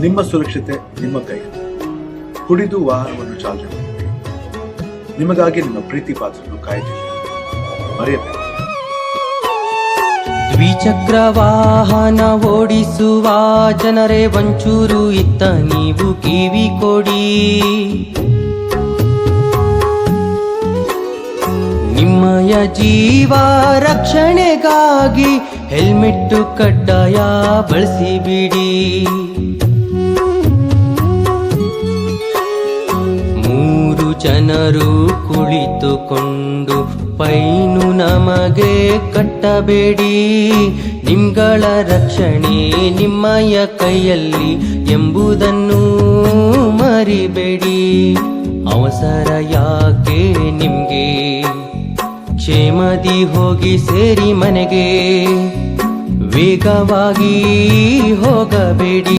ನಿಮ್ಮ ಸುರಕ್ಷತೆ ನಿಮ್ಮ ಕೈ. ಕುಡಿದು ವಾಹನವನ್ನು ಚಾಲನೆ ಮಾಡಿ. ನಿಮಗಾಗಿ ನಿಮ್ಮ ಪ್ರೀತಿ ಪಾತ್ರವನ್ನು ಕಾಯ್ದಿರಿ. ಮರೆಯಬೇಕು ದ್ವಿಚಕ್ರ ವಾಹನ ಓಡಿಸುವ ಜನರೇ ಒಂಚೂರು ಇತ್ತ ನೀವು ಕಿವಿ ಕೊಡಿ. ನಿಮ್ಮಯ ಜೀವ ರಕ್ಷಣೆಗಾಗಿ ಹೆಲ್ಮೆಟ್ಟು ಕಡ್ಡಾಯ ಬಳಸಿಬಿಡಿ. ಜನರು ಕುಳಿತುಕೊಂಡು, ಪೈನು ನಮಗೆ ಕಟ್ಟಬೇಡಿ, ನಿಮ್ಗಳ ರಕ್ಷಣೆ ನಿಮ್ಮಯ ಕೈಯಲ್ಲಿ ಎಂಬುದನ್ನು ಮರಿಬೇಡಿ. ಅವಸರ ಯಾಕೆ ನಿಮ್ಗೆ? ಕ್ಷೇಮದಿ ಹೋಗಿ ಸೇರಿ ಮನೆಗೆ, ವೇಗವಾಗಿ ಹೋಗಬೇಡಿ.